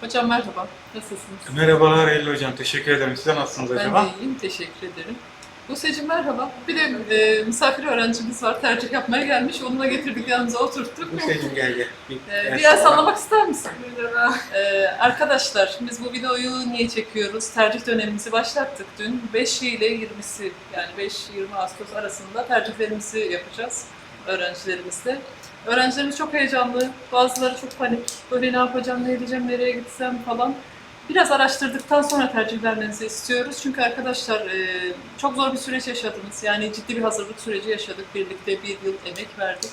Hocam merhaba, nasılsınız? Merhabalar Eylül Hocam, teşekkür ederim. Size nasılsınız Ben acaba? de iyiyim, teşekkür ederim. Buse'cim merhaba. Bir de e, misafir öğrencimiz var, tercih yapmaya gelmiş. Onunla getirdik yanımıza oturttuk. Bu seçim gel gel. Bir, E, gel bir yer sana. sallamak ister misin? Merhaba. E, arkadaşlar, biz bu videoyu niye çekiyoruz? Tercih dönemimizi başlattık dün. 5 ile 20'si, yani 5-20 Ağustos arasında tercihlerimizi yapacağız öğrencilerimizle. Öğrencilerimiz çok heyecanlı, bazıları çok panik. Böyle ne yapacağım, ne edeceğim, nereye gitsem falan. Biraz araştırdıktan sonra tercih vermenizi istiyoruz. Çünkü arkadaşlar e, çok zor bir süreç yaşadınız. Yani ciddi bir hazırlık süreci yaşadık. Birlikte bir yıl emek verdik.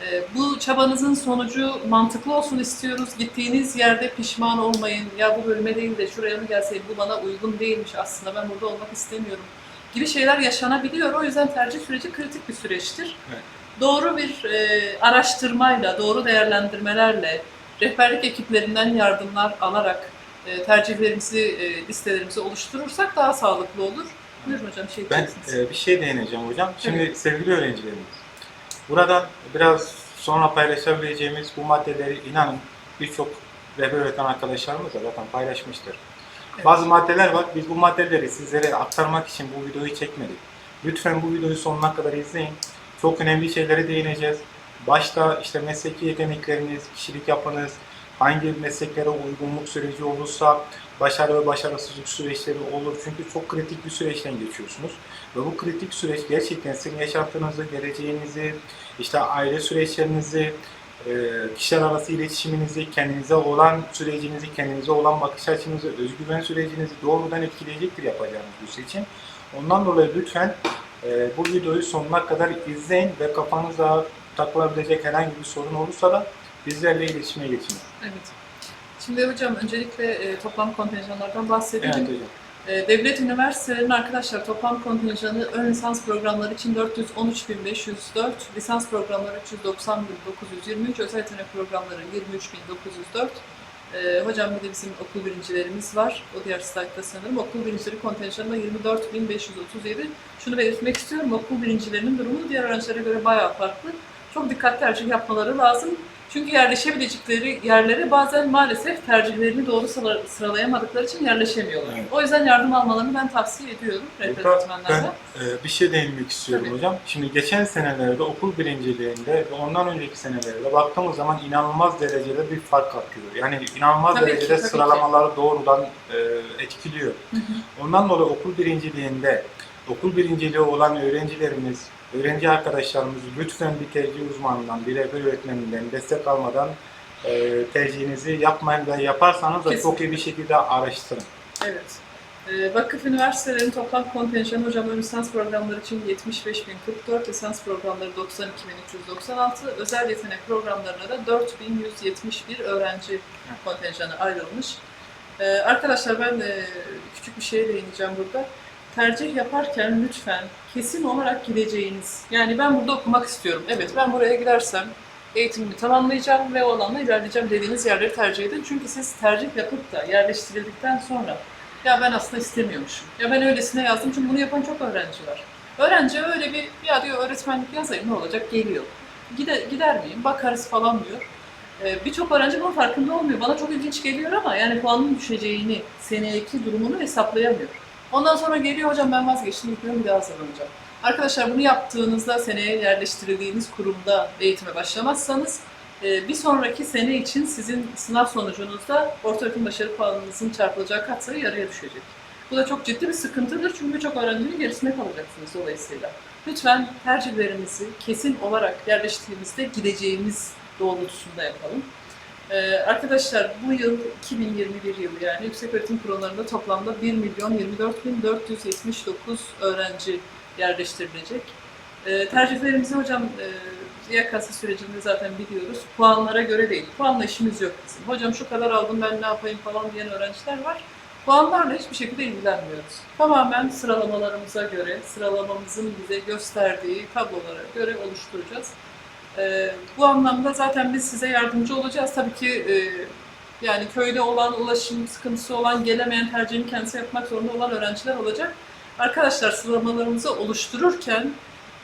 E, Bu çabanızın sonucu mantıklı olsun istiyoruz. Gittiğiniz yerde pişman olmayın. Ya bu bölüme değil de şuraya mı gelseydim bu bana uygun değilmiş aslında ben burada olmak istemiyorum gibi şeyler yaşanabiliyor. O yüzden tercih süreci kritik bir süreçtir. Evet. Doğru bir e, araştırmayla, doğru değerlendirmelerle, rehberlik ekiplerinden yardımlar alarak e, tercihlerimizi, e, listelerimizi oluşturursak daha sağlıklı olur. Buyurun hocam şey Ben e, bir şey değineceğim hocam. Şimdi sevgili öğrencilerimiz, buradan biraz sonra paylaşabileceğimiz bu maddeleri inanın birçok rehber öğreten arkadaşlarımız da zaten paylaşmıştır. Evet. Bazı maddeler var. Biz bu maddeleri sizlere aktarmak için bu videoyu çekmedik. Lütfen bu videoyu sonuna kadar izleyin. Çok önemli şeylere değineceğiz. Başta işte mesleki yetenekleriniz, kişilik yapınız, hangi mesleklere uygunluk süreci olursa başarı ve başarısızlık süreçleri olur. Çünkü çok kritik bir süreçten geçiyorsunuz. Ve bu kritik süreç gerçekten sizin yaşantınızı, geleceğinizi, işte aile süreçlerinizi, e, kişiler arası iletişiminizi, kendinize olan sürecinizi, kendinize olan bakış açınızı, özgüven sürecinizi doğrudan etkileyecektir yapacağınız bu seçim. Ondan dolayı lütfen e, bu videoyu sonuna kadar izleyin ve kafanıza takılabilecek herhangi bir sorun olursa da bizlerle iletişime geçin. Evet. Şimdi hocam öncelikle e, toplam kontenjanlardan bahsedelim. Evet hocam. E, Devlet üniversitelerinin arkadaşlar toplam kontenjanı ön lisans programları için 413.504, lisans programları 390.923, özel yetenek programları 23.904. E, hocam bir de bizim okul birincilerimiz var. O diğer slaytta sanırım. Okul birincileri kontenjanı da 24.537. Şunu belirtmek istiyorum. Okul birincilerinin durumu diğer öğrencilere göre bayağı farklı. Çok dikkatli tercih yapmaları lazım. Çünkü yerleşebilecekleri yerlere bazen maalesef tercihlerini doğru sıra- sıralayamadıkları için yerleşemiyorlar. Evet. O yüzden yardım almalarını ben tavsiye ediyorum rehber Burada öğretmenlerden. ben e, bir şey değinmek istiyorum Tabii. hocam. Şimdi geçen senelerde okul birinciliğinde ve ondan önceki senelerde baktığımız zaman inanılmaz derecede bir fark atıyor. Yani inanılmaz Tabii ki, derecede ki. sıralamaları doğrudan e, etkiliyor. Hı hı. Ondan dolayı okul birinciliğinde okul birinciliği olan öğrencilerimiz, öğrenci arkadaşlarımız lütfen bir tercih uzmanından, bir rehber öğretmeninden destek almadan e, tercihinizi yapmayın ve yaparsanız da çok iyi bir şekilde araştırın. Evet. Ee, Vakıf üniversitelerinin toplam kontenjanı hocam ön lisans programları için 75.044, lisans programları 92.396, özel yetenek programlarına da 4.171 öğrenci kontenjanı ayrılmış. Ee, arkadaşlar ben e, küçük bir şeye değineceğim burada. Tercih yaparken lütfen kesin olarak gideceğiniz, yani ben burada okumak istiyorum. Evet ben buraya gidersem eğitimimi tamamlayacağım ve o alanda ilerleyeceğim dediğiniz yerleri tercih edin. Çünkü siz tercih yapıp da yerleştirildikten sonra ya ben aslında istemiyormuşum. Ya ben öylesine yazdım çünkü bunu yapan çok öğrenci var. Öğrenci öyle bir ya diyor öğretmenlik yazayım ne olacak geliyor. Gider, gider miyim bakarız falan diyor. Ee, Birçok öğrenci bunun farkında olmuyor. Bana çok ilginç geliyor ama yani puanın düşeceğini, seneki durumunu hesaplayamıyor. Ondan sonra geliyor hocam ben vazgeçtim gitmiyorum bir daha hazırlanacağım. Arkadaşlar bunu yaptığınızda seneye yerleştirildiğiniz kurumda eğitime başlamazsanız e, bir sonraki sene için sizin sınav sonucunuzda ortaöğretim başarı puanınızın çarpılacağı katsayı yarıya düşecek. Bu da çok ciddi bir sıkıntıdır çünkü birçok öğrencinin gerisinde kalacaksınız dolayısıyla. Lütfen tercihlerimizi kesin olarak yerleştiğimizde gideceğimiz doğrultusunda yapalım. Ee, arkadaşlar bu yıl 2021 yılı yani yüksek öğretim kurumlarında toplamda 1 milyon 24 bin 479 öğrenci yerleştirilecek. Ee, tercihlerimizi hocam e, YKS sürecinde zaten biliyoruz. Puanlara göre değil. Puanla işimiz yok bizim. Hocam şu kadar aldım ben ne yapayım falan diyen öğrenciler var. Puanlarla hiçbir şekilde ilgilenmiyoruz. Tamamen sıralamalarımıza göre, sıralamamızın bize gösterdiği tablolara göre oluşturacağız. Ee, bu anlamda zaten biz size yardımcı olacağız. Tabii ki e, yani köyde olan, ulaşım sıkıntısı olan, gelemeyen tercihini kendisi yapmak zorunda olan öğrenciler olacak. Arkadaşlar sıralamalarımızı oluştururken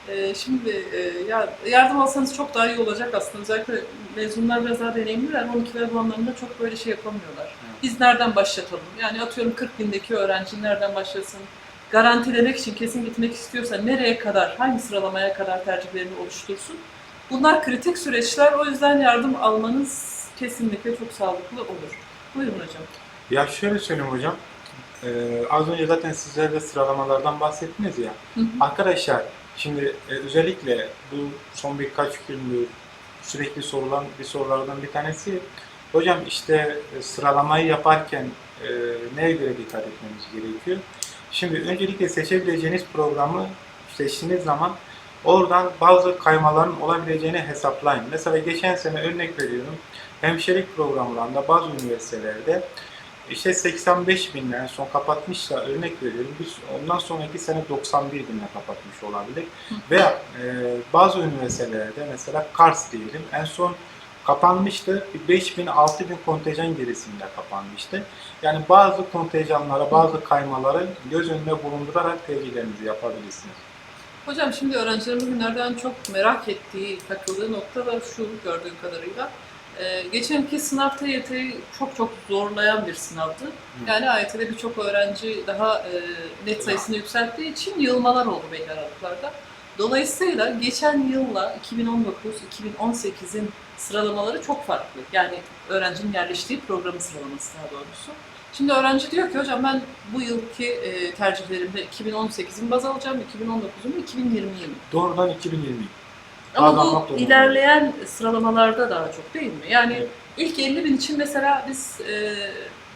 Ee, şimdi e, ya- yardım alsanız çok daha iyi olacak aslında. Özellikle mezunlar biraz daha deneyimliler. 12'ler bu anlamda çok böyle şey yapamıyorlar. Biz nereden başlatalım? Yani atıyorum 40 bindeki öğrenci nereden başlasın? Garantilemek için kesin gitmek istiyorsa nereye kadar, hangi sıralamaya kadar tercihlerini oluştursun? Bunlar kritik süreçler. O yüzden yardım almanız kesinlikle çok sağlıklı olur. Buyurun hocam. Ya şöyle söyleyeyim hocam. Ee, az önce zaten sizler de sıralamalardan bahsettiniz ya. Hı hı. Arkadaşlar şimdi e, özellikle bu son birkaç gündür sürekli sorulan bir sorulardan bir tanesi hocam işte e, sıralamayı yaparken e, neye göre dikkat etmemiz gerekiyor? Şimdi öncelikle seçebileceğiniz programı seçtiğiniz zaman oradan bazı kaymaların olabileceğini hesaplayın. Mesela geçen sene örnek veriyorum hemşirelik programlarında bazı üniversitelerde işte 85 binle en son kapatmışsa örnek veriyorum. Biz ondan sonraki sene 91 binle kapatmış olabilir. Veya e, bazı üniversitelerde mesela Kars diyelim en son kapanmıştı. Bir 5 bin 6 bin kontenjan gerisinde kapanmıştı. Yani bazı kontenjanlara, bazı kaymaları göz önüne bulundurarak tercihlerinizi yapabilirsiniz. Hocam şimdi öğrencilerin bugünlerden çok merak ettiği, takıldığı nokta da şu gördüğüm kadarıyla. Ee, geçenki sınav TYT'yi çok çok zorlayan bir sınavdı. Yani AYT'de birçok öğrenci daha e, net sayısını yükselttiği için yığılmalar oldu belli aralıklarda. Dolayısıyla geçen yılla 2019-2018'in sıralamaları çok farklı. Yani öğrencinin yerleştiği programın sıralaması daha doğrusu. Şimdi öğrenci diyor ki hocam ben bu yılki e, tercihlerimde 2018'in baz alacağım, 2019'u mu, 2020'yi mi? Doğrudan 2020. Ama Bazen bu ilerleyen sıralamalarda daha çok değil mi? Yani Evet. ilk 50 bin için mesela biz e,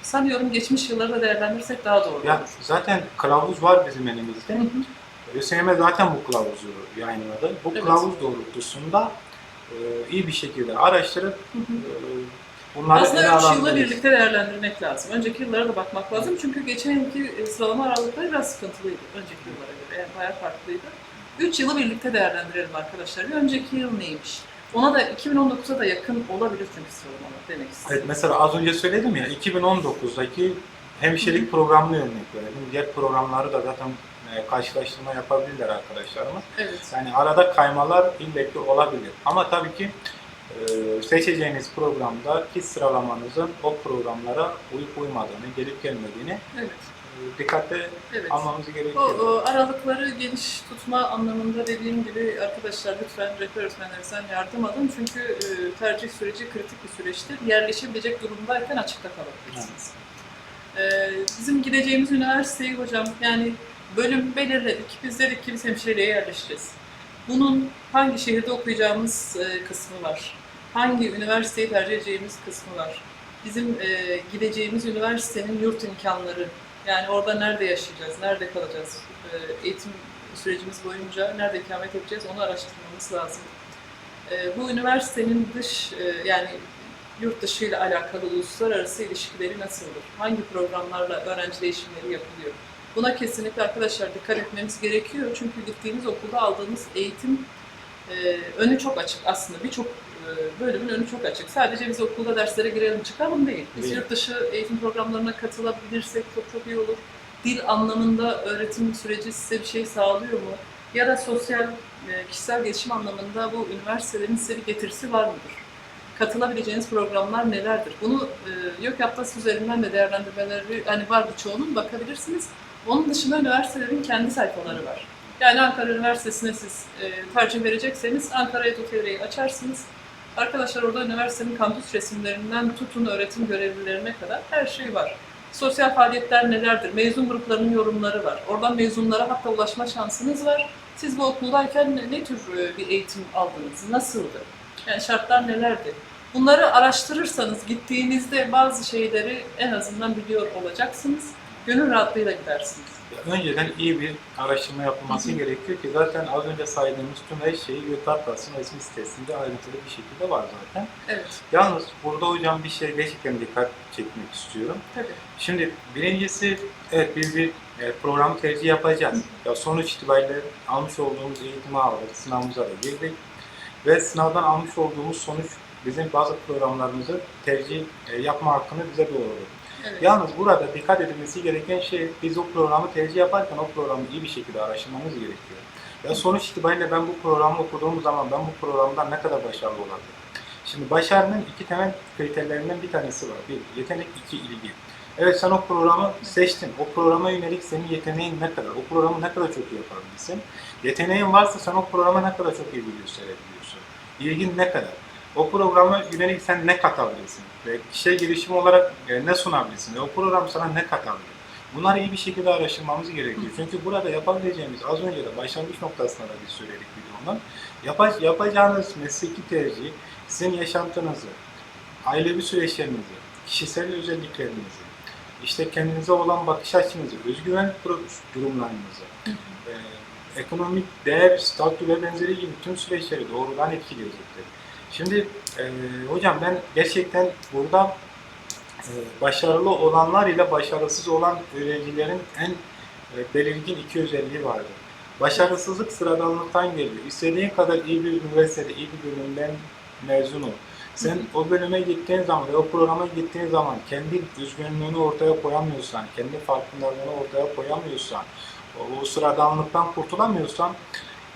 sanıyorum geçmiş yılları da değerlendirirsek daha doğru Ya olur. zaten kılavuz var bizim elimizde. Hı hı. ÖSYM zaten bu kılavuzu yayınladı. Bu Evet. kılavuz doğrultusunda e, iyi bir şekilde araştırıp Hı hı. e, bunları Aslında ele 3 yılla birlikte değerlendirmek lazım. Önceki yıllara da bakmak lazım. Çünkü geçen yılki e, sıralama aralıkları biraz sıkıntılıydı. Önceki yıllara göre. Yani bayağı farklıydı. 3 yılı birlikte değerlendirelim arkadaşlar. Bir önceki yıl neymiş? Ona da 2019'a da yakın olabilir çünkü sıralamalar demek istedim. Evet mesela az önce söyledim ya 2019'daki hemşirelik programını örnek verelim. Diğer programları da zaten e, karşılaştırma yapabilirler arkadaşlarımız. Evet. Yani arada kaymalar illaki olabilir. Ama tabii ki seçeceğiniz programdaki sıralamanızın o programlara uyup uymadığını, gelip gelmediğini Evet. e, dikkatle Evet. almamız O, gerekiyor. o aralıkları geniş tutma anlamında dediğim gibi arkadaşlar lütfen rehber öğretmenlerinizden yardım alın. Çünkü e, tercih süreci kritik bir süreçtir. Yerleşebilecek durumdayken açıkta kalabilirsiniz. E, bizim gideceğimiz üniversiteyi hocam yani bölüm belirledik. Biz dedik ki biz hemşireliğe yerleşeceğiz. Bunun hangi şehirde okuyacağımız e, kısmı var. Hangi üniversiteyi tercih edeceğimiz kısmı var. Bizim e, gideceğimiz üniversitenin yurt imkanları, yani orada nerede yaşayacağız, nerede kalacağız, e, eğitim sürecimiz boyunca nerede ikamet edeceğiz onu araştırmamız lazım. E, bu üniversitenin dış, e, yani yurt dışı ile alakalı uluslararası ilişkileri nasıldır? Hangi programlarla öğrenci değişimleri yapılıyor? Buna kesinlikle arkadaşlar dikkat etmemiz gerekiyor. Çünkü gittiğimiz okulda aldığımız eğitim e, önü çok açık aslında. Birçok e, bölümün önü çok açık. Sadece biz okulda derslere girelim çıkalım değil. Biz Değil. yurt dışı eğitim programlarına katılabilirsek çok çok iyi olur. Dil anlamında öğretim süreci size bir şey sağlıyor mu? Ya da sosyal, e, kişisel gelişim anlamında bu üniversitelerin size bir getirisi var mıdır? Katılabileceğiniz programlar nelerdir? Bunu e, YÖK Atlas üzerinden de değerlendirmeleri hani var birçoğunun bakabilirsiniz. Onun dışında üniversitelerin kendi sayfaları var. Yani Ankara Üniversitesi'ne siz e, tercih verecekseniz Ankara EduTV'yi açarsınız. Arkadaşlar orada üniversitenin kampüs resimlerinden tutun öğretim görevlilerine kadar her şey var. Sosyal faaliyetler nelerdir? Mezun gruplarının yorumları var. Oradan mezunlara hatta ulaşma şansınız var. Siz bu okuldayken ne, ne tür e, bir eğitim aldınız? Nasıldı? Yani şartlar nelerdi? Bunları araştırırsanız gittiğinizde bazı şeyleri en azından biliyor olacaksınız. Gönül rahatlığıyla gidersiniz. Önceden iyi bir araştırma yapılması gerekiyor ki zaten az önce saydığımız tüm her şeyi YÖK Atlas'ın resmi sitesinde ayrıntılı bir şekilde var zaten. Evet, Yalnız burada hocam bir şey gerçekten dikkat çekmek istiyorum. tabii. Şimdi birincisi evet biz bir e, programı tercih yapacağız. Ya sonuç itibariyle almış olduğumuz eğitimi aldık, sınavımıza da girdik ve sınavdan almış olduğumuz sonuç bizim bazı programlarımızı tercih e, yapma hakkını bize doğurdu. Yalnız burada dikkat edilmesi gereken şey biz o programı tercih yaparken o programı iyi bir şekilde araştırmamız gerekiyor. Ya sonuç itibariyle ben bu programı okuduğum zaman ben bu programdan ne kadar başarılı olabilirim? Şimdi başarının iki temel kriterlerinden bir tanesi var. Bir, yetenek, iki, ilgi. Evet sen o programı seçtin. O programa yönelik senin yeteneğin ne kadar? O programı ne kadar çok iyi yapabilirsin? Yeteneğin varsa sen o programa ne kadar çok ilgi gösterebiliyorsun? İlgin ne kadar? O programa yönelik sen ne katabilirsin? Ve kişiye gelişim olarak e, ne sunabilirsin? Ve o program sana ne katabilir? Bunları iyi bir şekilde araştırmamız gerekiyor. Çünkü burada yapabileceğimiz az önce de başlangıç noktasında da biz söyledik videonun. Yapa, yapacağınız mesleki tercih sizin yaşantınızı, ailevi süreçlerinizi, kişisel özelliklerinizi, işte kendinize olan bakış açınızı, özgüven durumlarınızı, e, ekonomik değer, statü ve benzeri gibi tüm süreçleri doğrudan etkileyecektir. Şimdi e, hocam ben gerçekten burada e, başarılı olanlar ile başarısız olan öğrencilerin en e, belirgin iki özelliği vardır. Başarısızlık sıradanlıktan geliyor. İstediğin kadar iyi bir üniversitede, iyi bir bölümden mezun ol. Sen o bölüme gittiğin zaman ve o programa gittiğin zaman kendi özgünlüğünü ortaya koyamıyorsan, kendi farkındalığını ortaya koyamıyorsan, o, o sıradanlıktan kurtulamıyorsan,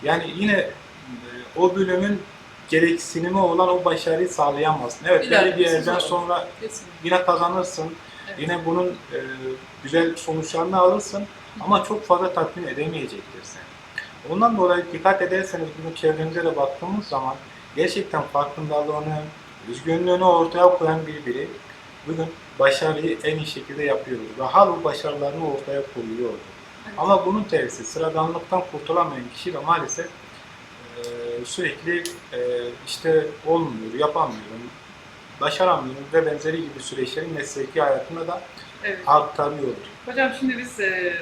yani yine e, o bölümün gereksinimi olan o başarıyı sağlayamazsın. Evet, belli bir yerden zor. sonra Kesinlikle. yine kazanırsın, Evet. yine bunun e, güzel sonuçlarını alırsın ama çok fazla tatmin edemeyecektir seni. Ondan dolayı dikkat ederseniz bugün çevremize de baktığımız zaman gerçekten farkındalığını, özgünlüğünü ortaya koyan bir biri bugün başarıyı en iyi şekilde yapıyoruz ve bu başarılarını ortaya koyuyor. Evet. Ama bunun tersi sıradanlıktan kurtulamayan kişi de maalesef e, sürekli e, işte olmuyor, yapamıyorum, başaramıyorum ve benzeri gibi süreçlerin mesleki hayatına da Evet. aktarıyordu. Hocam şimdi biz e,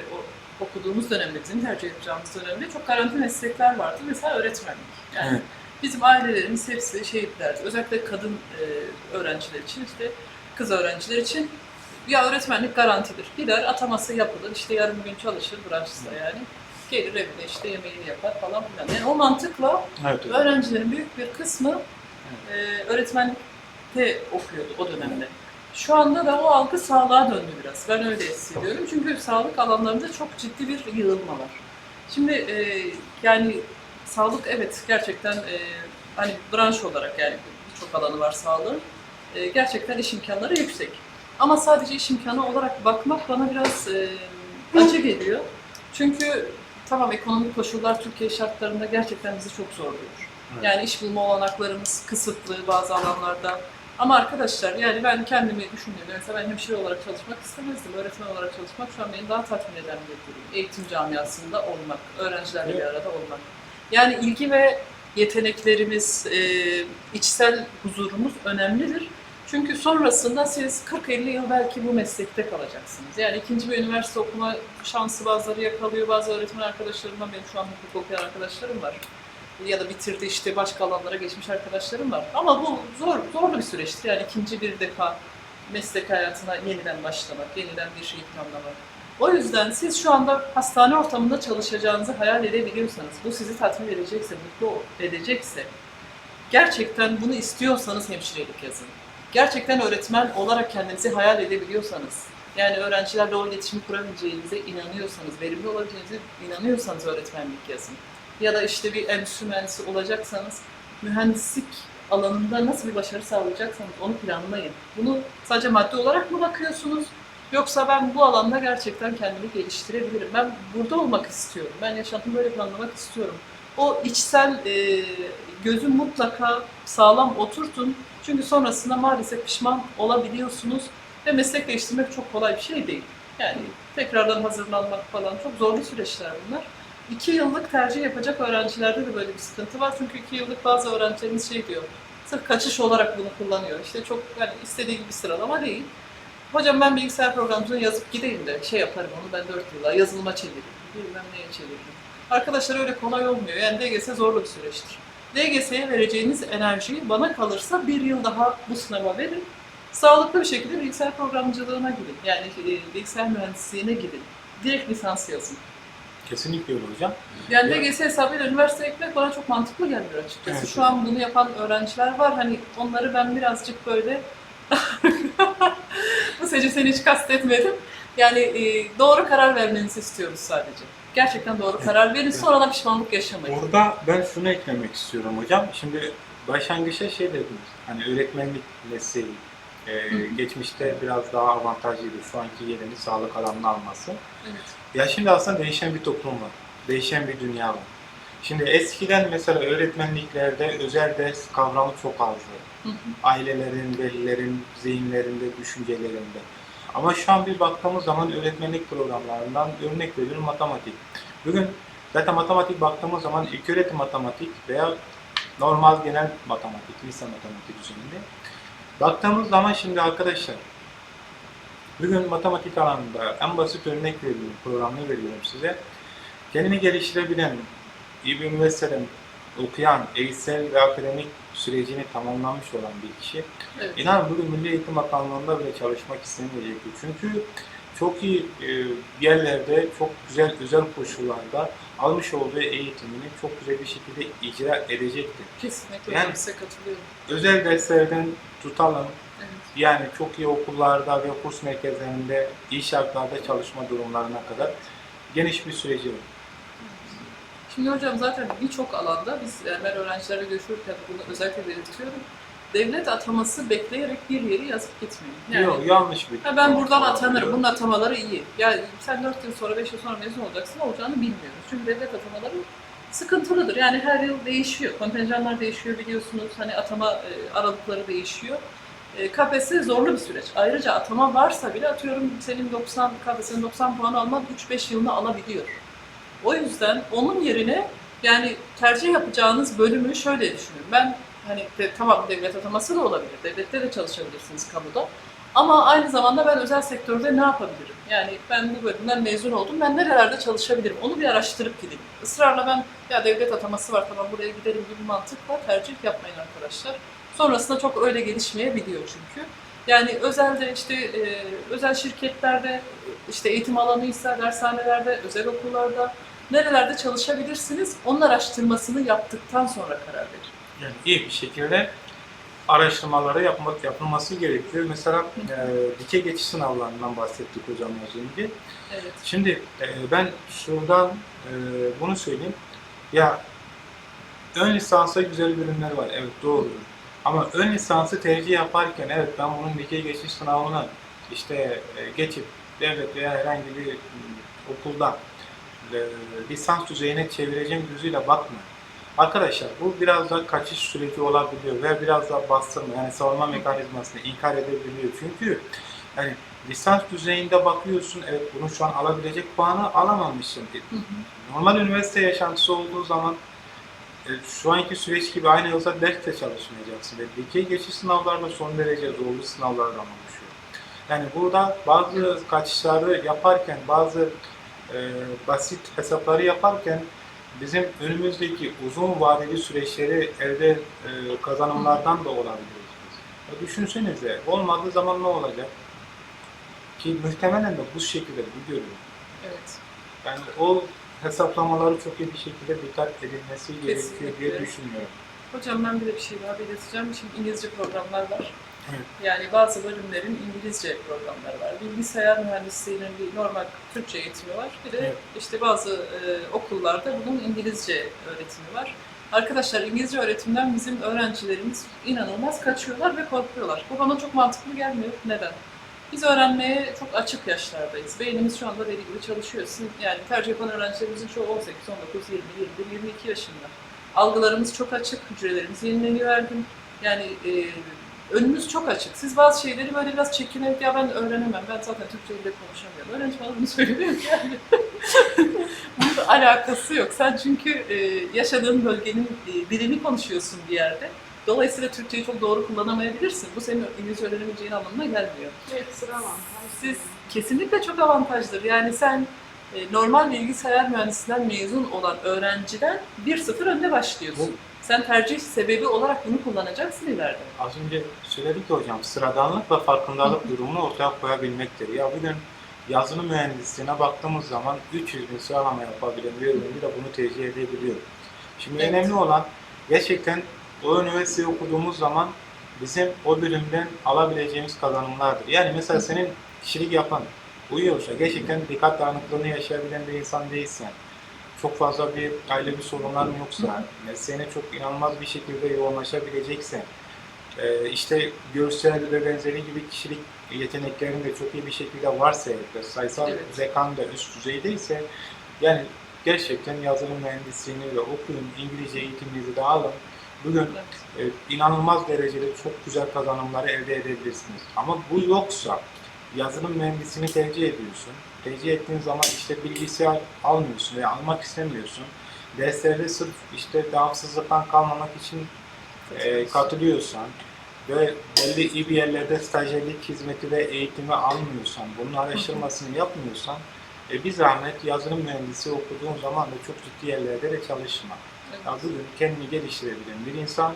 okuduğumuz dönemde, bizim tercih yapacağımız dönemde çok garanti meslekler vardı. Mesela öğretmenlik. Yani Evet. bizim ailelerimiz hepsi şey derdi. Özellikle kadın e, öğrenciler için işte kız öğrenciler için ya öğretmenlik garantidir. Gider ataması yapılır. işte yarım gün çalışır branşta yani. Gelir evine işte yemeğini yapar falan filan. Yani o mantıkla Evet hocam. öğrencilerin büyük bir kısmı e, öğretmenlikte okuyordu o dönemde. Şu anda da o algı sağlığa döndü biraz. Ben öyle hissediyorum. Çünkü sağlık alanlarında çok ciddi bir yığılma var. Şimdi e, yani sağlık evet gerçekten e, hani branş olarak yani birçok alanı var sağlığın. E, gerçekten iş imkanları yüksek. Ama sadece iş imkanı olarak bakmak bana biraz e, acı geliyor. Çünkü tamam ekonomik koşullar Türkiye şartlarında gerçekten bizi çok zorluyor. Evet. Yani iş bulma olanaklarımız kısıtlı bazı alanlarda. Ama arkadaşlar yani ben kendimi düşündüğümde mesela ben hemşire olarak çalışmak istemezdim. Öğretmen olarak çalışmak şu an beni daha tatmin eden bir durum. Eğitim camiasında olmak, öğrencilerle bir arada olmak. Yani ilgi ve yeteneklerimiz, e, içsel huzurumuz önemlidir. Çünkü sonrasında siz 40-50 yıl belki bu meslekte kalacaksınız. Yani ikinci bir üniversite okuma şansı bazıları yakalıyor. Bazı öğretmen arkadaşlarımdan benim şu an hukuk okuyan arkadaşlarım var ya da bitirdi işte başka alanlara geçmiş arkadaşlarım var. Ama bu zor zorlu bir süreçtir. Yani ikinci bir defa meslek hayatına yeniden başlamak, yeniden bir şeyi planlamak. O yüzden siz şu anda hastane ortamında çalışacağınızı hayal edebiliyorsanız, bu sizi tatmin edecekse, mutlu edecekse, gerçekten bunu istiyorsanız hemşirelik yazın. Gerçekten öğretmen olarak kendinizi hayal edebiliyorsanız, yani öğrencilerle o iletişimi kurabileceğinize inanıyorsanız, verimli olabileceğinize inanıyorsanız öğretmenlik yazın ya da işte bir endüstri mühendisi olacaksanız mühendislik alanında nasıl bir başarı sağlayacaksanız onu planlayın. Bunu sadece maddi olarak mı bakıyorsunuz? Yoksa ben bu alanda gerçekten kendimi geliştirebilirim. Ben burada olmak istiyorum. Ben yaşantımı böyle planlamak istiyorum. O içsel e, gözü mutlaka sağlam oturtun. Çünkü sonrasında maalesef pişman olabiliyorsunuz. Ve meslek değiştirmek çok kolay bir şey değil. Yani tekrardan hazırlanmak falan çok zorlu süreçler bunlar. İki yıllık tercih yapacak öğrencilerde de böyle bir sıkıntı var. Çünkü iki yıllık bazı öğrencilerimiz şey diyor, sırf kaçış olarak bunu kullanıyor. İşte çok yani istediği gibi sıralama değil. Hocam ben bilgisayar programcılığını yazıp gideyim de şey yaparım onu ben dört yıla yazılıma çeviririm, bilmem neye çeviririm. Arkadaşlar öyle kolay olmuyor. Yani DGS zorlu bir süreçtir. DGS'ye vereceğiniz enerjiyi bana kalırsa bir yıl daha bu sınava verin. Sağlıklı bir şekilde bilgisayar programcılığına gidin. Yani e, bilgisayar mühendisliğine gidin. Direkt lisans yazın. Kesinlikle öyle hocam. Yani Ya- DGS hesabıyla üniversiteye gitmek bana çok mantıklı gelmiyor açıkçası. Evet. Şu an bunu yapan öğrenciler var. Hani onları ben birazcık böyle bu seni hiç kastetmedim. Yani e, doğru karar vermenizi istiyoruz sadece. Gerçekten doğru karar verin. Sonradan pişmanlık yaşamayın. Burada ben şunu eklemek istiyorum hocam. Şimdi başlangıçta şey dediniz. Hani öğretmenlik mesleği e, geçmişte biraz daha avantajlıydı. Şu anki yerini sağlık alanına alması. Evet. Ya şimdi aslında değişen bir toplum var. Değişen bir dünya var. Şimdi eskiden mesela öğretmenliklerde özel ders kavramı çok azdı. Hı hı. Ailelerin, velilerin zihinlerinde, düşüncelerinde. Ama şu an bir baktığımız zaman öğretmenlik programlarından örnek veriyorum matematik. Bugün zaten matematik baktığımız zaman ilköğretim matematik veya normal genel matematik, lise matematik düzeyinde. Baktığımız zaman şimdi arkadaşlar bugün matematik alanında en basit örnek veriyorum, programını veriyorum size. Kendini geliştirebilen, iyi bir üniversiteden okuyan, eğitsel ve akademik sürecini tamamlamış olan bir kişi Evet. İnan bugün Milli Eğitim Bakanlığı'nda bile çalışmak istemeyecektir. Çünkü çok iyi e, yerlerde, çok güzel özel koşullarda almış olduğu eğitimini çok güzel bir şekilde icra edecektir. Kesinlikle Yani- yani, size katılıyorum. Özel derslerden tutalım, Evet. yani çok iyi okullarda ve kurs merkezlerinde iyi şartlarda çalışma durumlarına kadar geniş bir süreci var. Şimdi hocam zaten birçok alanda biz yani ben öğrencilerle görüşürken bunu özellikle belirtiyorum. Devlet ataması bekleyerek bir yeri yazıp gitmeyin. Yani Yok, yanlış bir Ha ben buradan atanırım, bunun atamaları iyi. Yani sen 4 yıl sonra, 5 yıl sonra mezun olacaksın, olacağını bilmiyoruz. Çünkü devlet atamaları sıkıntılıdır. Yani her yıl değişiyor, kontenjanlar değişiyor biliyorsunuz. Hani atama e, aralıkları değişiyor. E, KPSS zorlu bir süreç. Ayrıca atama varsa bile atıyorum senin 90, KPSS'nin 90 puan alman 3-5 yılını alabiliyor. O yüzden onun yerine yani tercih yapacağınız bölümü şöyle düşünün. Ben hani de, tamam devlet ataması da olabilir. Devlette de çalışabilirsiniz kamuda. Ama aynı zamanda ben özel sektörde ne yapabilirim? Yani ben bu bölümden mezun oldum. Ben nerelerde çalışabilirim? Onu bir araştırıp gideyim. Israrla ben ya devlet ataması var tamam buraya gidelim gibi mantıkla tercih yapmayın arkadaşlar. Sonrasında çok öyle gelişmeyebiliyor çünkü. Yani özelde işte e, özel şirketlerde işte eğitim alanıysa dershanelerde, özel okullarda nerelerde çalışabilirsiniz? Onun araştırmasını yaptıktan sonra karar verin. Yani iyi bir şekilde araştırmaları yapmak yapılması gerekiyor. Mesela e, dikey geçiş sınavlarından bahsettik hocam az önce. Evet. Şimdi e, ben şuradan e, bunu söyleyeyim. Ya ön lisansa güzel bölümler var. Evet doğrudur. Ama ön lisansı tercih yaparken evet ben bunun dikey geçiş sınavını işte e, geçip devlet veya herhangi bir m, okulda e, lisans düzeyine çevireceğim gözüyle bakmayın. Arkadaşlar bu biraz da kaçış süreci olabiliyor ve biraz da bastırma yani savunma mekanizmasını inkar edebiliyor. Çünkü yani lisans düzeyinde bakıyorsun evet bunu şu an alabilecek puanı alamamışsın. Normal üniversite yaşantısı olduğu zaman şu anki süreç gibi aynı yılda ders de çalışmayacaksın. Ve dikey geçiş sınavlarla son derece zorlu sınavlardan oluşuyor. Yani burada bazı kaçışları yaparken, bazı e, basit hesapları yaparken bizim önümüzdeki uzun vadeli süreçleri elde e, kazanımlardan da olabiliriz. Ya düşünsenize olmadığı zaman ne olacak? Ki muhtemelen de bu şekilde bu görüyor. Evet. Yani o hesaplamaları çok iyi bir şekilde dikkat edilmesi gerekiyor diye düşünüyorum. Hocam ben bir de bir şey daha belirteceğim. Şimdi İngilizce programlar var. Evet. Yani bazı bölümlerin İngilizce programları var. Bilgisayar mühendisliğinin bir normal Türkçe eğitimi var. Bir de Evet. işte bazı e, okullarda bunun İngilizce öğretimi var. Arkadaşlar İngilizce öğretimden bizim öğrencilerimiz inanılmaz kaçıyorlar ve korkuyorlar. Bu bana çok mantıklı gelmiyor. Neden? Biz öğrenmeye çok açık yaşlardayız. Beynimiz şu anda deli gibi çalışıyor. Yani tercih yapan öğrencilerimizin çoğu 18, 19, 20, 21, 22 yaşında. Algılarımız çok açık, hücrelerimiz gün. Yani e, önümüz çok açık. Siz bazı şeyleri böyle biraz çekinerek ya ben öğrenemem, ben zaten Türkçe bile konuşamıyorum. Öğrenci bana bunu söylüyor yani. Bunun alakası yok. Sen çünkü e, yaşadığın bölgenin e, dilini konuşuyorsun bir yerde. Dolayısıyla Türkçeyi çok doğru kullanamayabilirsin. Bu senin İngilizce öğrenemeyeceğin anlamına gelmiyor. Evet, sıra avantaj. Siz kesinlikle çok avantajdır. Yani sen e, normal bilgisayar mühendisinden mezun olan öğrenciden 1-0 önde başlıyorsun. Sen tercih sebebi olarak bunu kullanacaksın ileride. Az önce söyledik ya hocam sıradanlık ve farkındalık durumunu ortaya koyabilmektir. Ya bugün yazılım mühendisliğine baktığımız zaman 300 bin sıralama yapabilen bir öğrenci de bunu tercih edebiliyor. Şimdi Evet. önemli olan gerçekten o üniversiteyi okuduğumuz zaman bizim o bölümden alabileceğimiz kazanımlardır. Yani mesela senin kişilik yapan uyuyorsa, gerçekten dikkat dağınıklığını yaşayabilen bir insan değilsen, çok fazla bir ailevi sorunların yoksa, mesleğine çok inanılmaz bir şekilde yoğunlaşabileceksen, e, işte görsel ve benzeri gibi kişilik yeteneklerin de çok iyi bir şekilde varsa ve sayısal Evet. zekan da üst düzeydeyse yani gerçekten yazılım mühendisliğini de okuyun, İngilizce eğitiminizi de alın. Bugün e, inanılmaz derecede çok güzel kazanımları elde edebilirsiniz. Ama bu yoksa yazılım mühendisliğini tercih ediyorsun. Tercih ettiğin zaman işte bilgisayar almıyorsun veya almak istemiyorsun. Derslerde sırf işte devamsızlıktan kalmamak için e, katılıyorsan ve belli iyi bir yerlerde stajyerlik hizmeti ve eğitimi almıyorsan, bunun araştırmasını yapmıyorsan e, bir zahmet yazılım mühendisi okuduğun zaman da çok ciddi yerlerde de çalışma. Bugün kendini geliştirebilen bir insan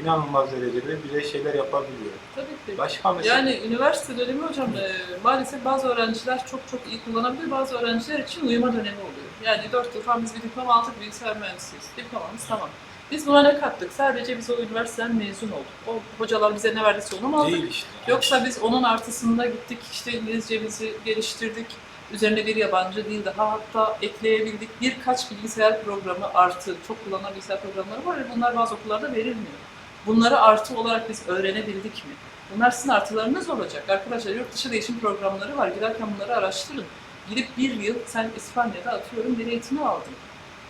inanılmaz derecede güzel şeyler yapabiliyor. Tabii ki. Başka mesela Yani üniversite dönemi hocam e, maalesef bazı öğrenciler çok çok iyi kullanabilir, bazı öğrenciler için uyuma dönemi oluyor. Yani 4 yıl falan biz bir diploma aldık, bilgisayar mühendisiyiz. Diplomamız tamam. Biz buna ne kattık? Sadece biz o üniversiteden mezun olduk. O hocalar bize ne verdiyse onu mu aldık? değil işte. Yoksa biz onun artısında gittik, işte İngilizcemizi geliştirdik. Üzerine bir yabancı dil daha hatta ekleyebildik. Birkaç bilgisayar programı artı, çok kullanılan bilgisayar programları var ve bunlar bazı okullarda verilmiyor. Bunları artı olarak biz öğrenebildik mi? Bunlar sizin artılarınız olacak. Arkadaşlar yurt dışı değişim programları var. Giderken bunları araştırın. Gidip bir yıl sen İspanya'da atıyorum bir eğitimi aldın.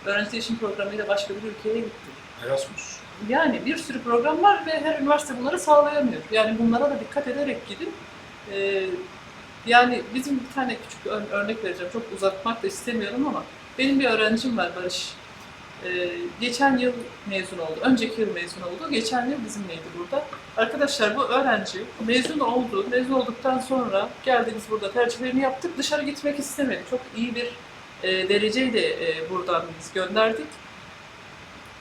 Öğrenci değişim programıyla başka bir ülkeye gittin. Erasmus. Yani bir sürü program var ve her üniversite bunları sağlayamıyor. Yani bunlara da dikkat ederek gidin. Ee, yani bizim bir tane küçük ör- örnek vereceğim. Çok uzatmak da istemiyorum ama benim bir öğrencim var Barış. Ee, geçen yıl mezun oldu. Önceki yıl mezun oldu. Geçen yıl bizimleydi burada. Arkadaşlar bu öğrenci mezun oldu. Mezun olduktan sonra geldi burada tercihlerini yaptık. Dışarı gitmek istemedi. Çok iyi bir e, dereceyle e, buradan biz gönderdik.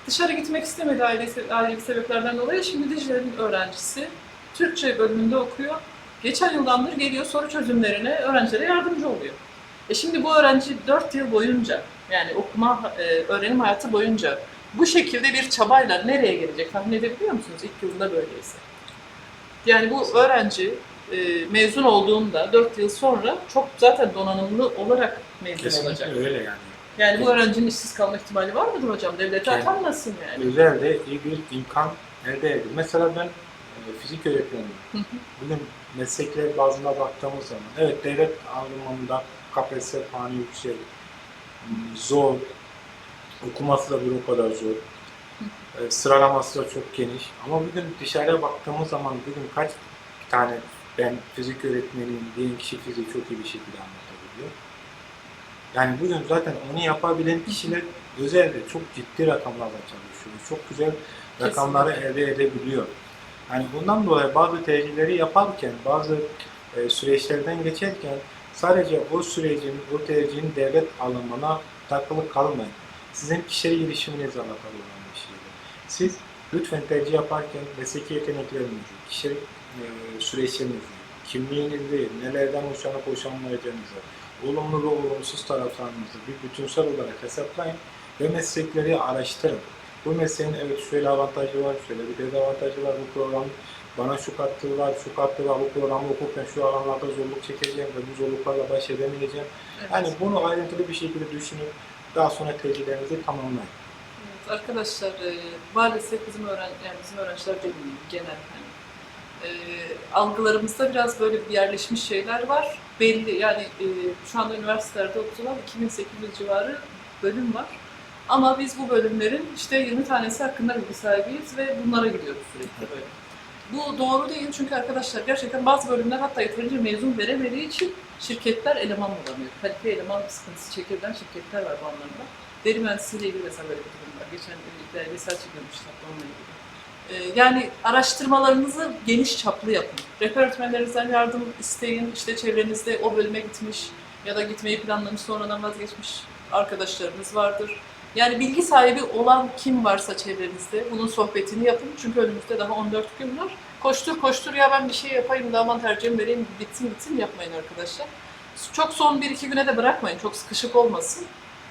Dışarı gitmek istemedi ailesi, ailevi sebeplerden dolayı. Şimdi Dicle'nin öğrencisi. Türkçe bölümünde okuyor. Geçen yıldandır geliyor soru çözümlerine öğrencilere yardımcı oluyor. E şimdi bu öğrenci 4 yıl boyunca yani okuma, e, öğrenim hayatı boyunca bu şekilde bir çabayla nereye gelecek tahmin edebiliyor musunuz ilk yılında böyleyse? Yani bu öğrenci e, mezun olduğunda 4 yıl sonra çok zaten donanımlı olarak mezun olacak. Kesinlikle öyle yani. Yani bu öğrencinin işsiz kalma ihtimali var mıdır hocam? Devlete Yani- atanmasın yani. Özel de iyi bir imkan elde edin. Mesela ben e, fizik öğretmeniyim. Bugün meslekler bazına baktığımız zaman evet devlet anlamında KPSS puanı yüksek, zor, okuması da bir o kadar zor. E, Sıralaması da çok geniş. Ama bugün dışarıya baktığımız zaman bugün kaç tane ben fizik öğretmeniyim diyen kişi fiziği çok iyi bir şekilde anlatabiliyor. Yani bugün zaten onu yapabilen kişiler özelde çok ciddi rakamlarla çalışıyor. Çok güzel rakamları elde edebiliyor. Yani bundan dolayı bazı tercihleri yaparken, bazı e, süreçlerden geçerken sadece o sürecin, o tercihin devlet alımına takılı kalmayın. Sizin kişisel gelişiminizle alakalı olan bir şeydir. Siz lütfen tercih yaparken mesleki yeteneklerinizi, kişilik e, süreçlerinizi, kimliğinizi, nelerden hoşlanıp hoşlanmayacağınızı, olumlu ve olumsuz taraflarınızı bir bütünsel olarak hesaplayın ve meslekleri araştırın. Bu mesleğin evet şöyle avantajı var, şöyle bir dezavantajı var. Bu program bana şu kattığı var, şu kattığı var. Bu programı okurken şu alanlarda zorluk çekeceğim ve bu zorluklarla baş edemeyeceğim. Evet. Yani bunu ayrıntılı bir şekilde düşünüp daha sonra tercihlerinizi tamamlayın. Evet, arkadaşlar e, maalesef bizim öğren yani bizim öğrenciler demeyeyim genel hani e, algılarımızda biraz böyle bir yerleşmiş şeyler var. Belli yani e, şu anda üniversitelerde okutulan 2800 civarı bölüm var. Ama biz bu bölümlerin işte 20 tanesi hakkında bilgi sahibiyiz ve bunlara gidiyoruz sürekli böyle. Bu doğru değil çünkü arkadaşlar gerçekten bazı bölümler hatta yeterince mezun veremediği için şirketler eleman bulamıyor. Kalifiye eleman sıkıntısı çekilen şirketler var bu anlamda. Veri mühendisliğiyle ilgili mesela böyle bir durum var. Geçen bir belgesel çekilmişti hatta onunla ilgili. Ee, yani araştırmalarınızı geniş çaplı yapın. Rehber öğretmenlerinizden yardım isteyin. İşte çevrenizde o bölüme gitmiş ya da gitmeyi planlamış sonradan vazgeçmiş arkadaşlarınız vardır. Yani bilgi sahibi olan kim varsa çevrenizde bunun sohbetini yapın. Çünkü önümüzde daha 14 gün var. Koştur koştur ya ben bir şey yapayım da aman tercihimi vereyim bitsin bitsin yapmayın arkadaşlar. Çok son 1-2 güne de bırakmayın. Çok sıkışık olmasın.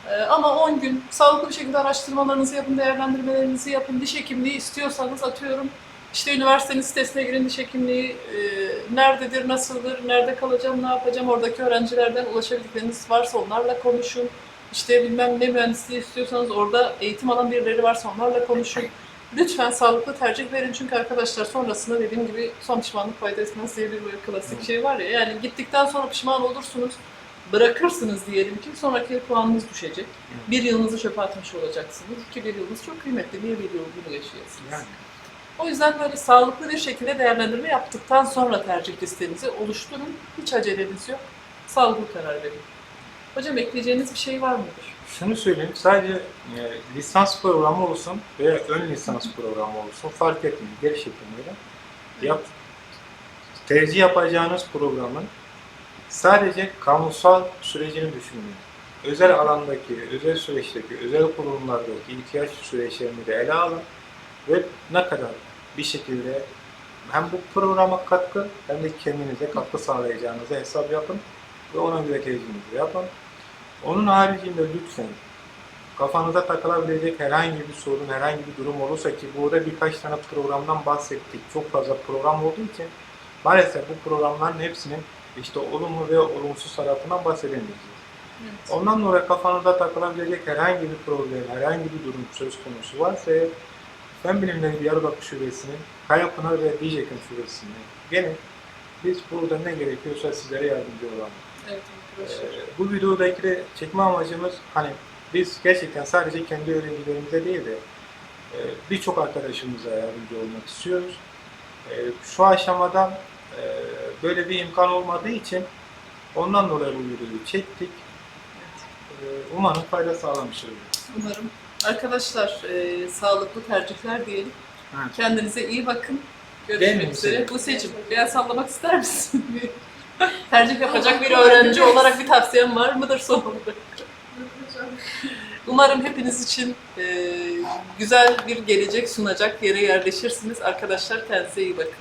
Ee, ama 10 gün sağlıklı bir şekilde araştırmalarınızı yapın, değerlendirmelerinizi yapın. Diş hekimliği istiyorsanız atıyorum İşte üniversitenin sitesine girin diş hekimliği e, nerededir, nasıldır, nerede kalacağım, ne yapacağım, oradaki öğrencilerden ulaşabildikleriniz varsa onlarla konuşun. İşte bilmem ne mühendisliği istiyorsanız orada eğitim alan birileri varsa onlarla konuşun. Lütfen sağlıklı tercih verin çünkü arkadaşlar sonrasında dediğim gibi son pişmanlık fayda etmez diye bir böyle klasik şey var ya. Yani gittikten sonra pişman olursunuz, bırakırsınız diyelim ki sonraki puanınız düşecek. Bir yılınızı çöpe atmış olacaksınız. Ki bir yılınız çok kıymetli. Niye bir yıl bunu yaşayasınız? Yani. O yüzden böyle sağlıklı bir şekilde değerlendirme yaptıktan sonra tercih listenizi oluşturun. Hiç aceleniz yok. Sağlıklı karar verin. Hocam ekleyeceğiniz bir şey var mıdır? Şunu söyleyeyim, sadece e, lisans programı olsun veya ön lisans programı olsun fark etmiyor. Gerçekten öyle. Yap, tercih yapacağınız programın sadece kamusal sürecini düşünün. Özel alandaki, özel süreçteki, özel kurumlardaki ihtiyaç süreçlerini de ele alın ve ne kadar bir şekilde hem bu programa katkı hem de kendinize katkı sağlayacağınızı hesap yapın ve ona göre tercihinizi yapın. Onun haricinde lütfen kafanıza takılabilecek herhangi bir sorun, herhangi bir durum olursa ki burada birkaç tane programdan bahsettik. Çok fazla program olduğu için maalesef bu programların hepsinin işte olumlu ve olumsuz tarafından bahsedemeyeceğiz. Ondan dolayı kafanıza takılabilecek herhangi bir problem, herhangi bir durum söz konusu varsa Fen Bilimleri Diyarbakır Şubesi'nin, Kayapınar ve Diyecek'in Şubesi'ne gelin. Biz burada ne gerekiyorsa sizlere yardımcı olalım. Evet arkadaşlar. Bu videodaki de çekme amacımız hani biz gerçekten sadece kendi öğrencilerimize değil de e, birçok arkadaşımıza yardımcı olmak istiyoruz. E, şu aşamada e, böyle bir imkan olmadığı için ondan dolayı bu videoyu çektik. Umarım fayda sağlamışızdır. Umarım. Arkadaşlar e, sağlıklı tercihler diyelim. Evet. Kendinize iyi bakın. Görüşmek üzere. Bu seçim. Beyaz sallamak ister misin? Tercih yapacak bir öğrenci olarak bir tavsiyem var mıdır son olarak? Umarım hepiniz için e, güzel bir gelecek sunacak yere yerleşirsiniz. Arkadaşlar kendinize iyi bakın.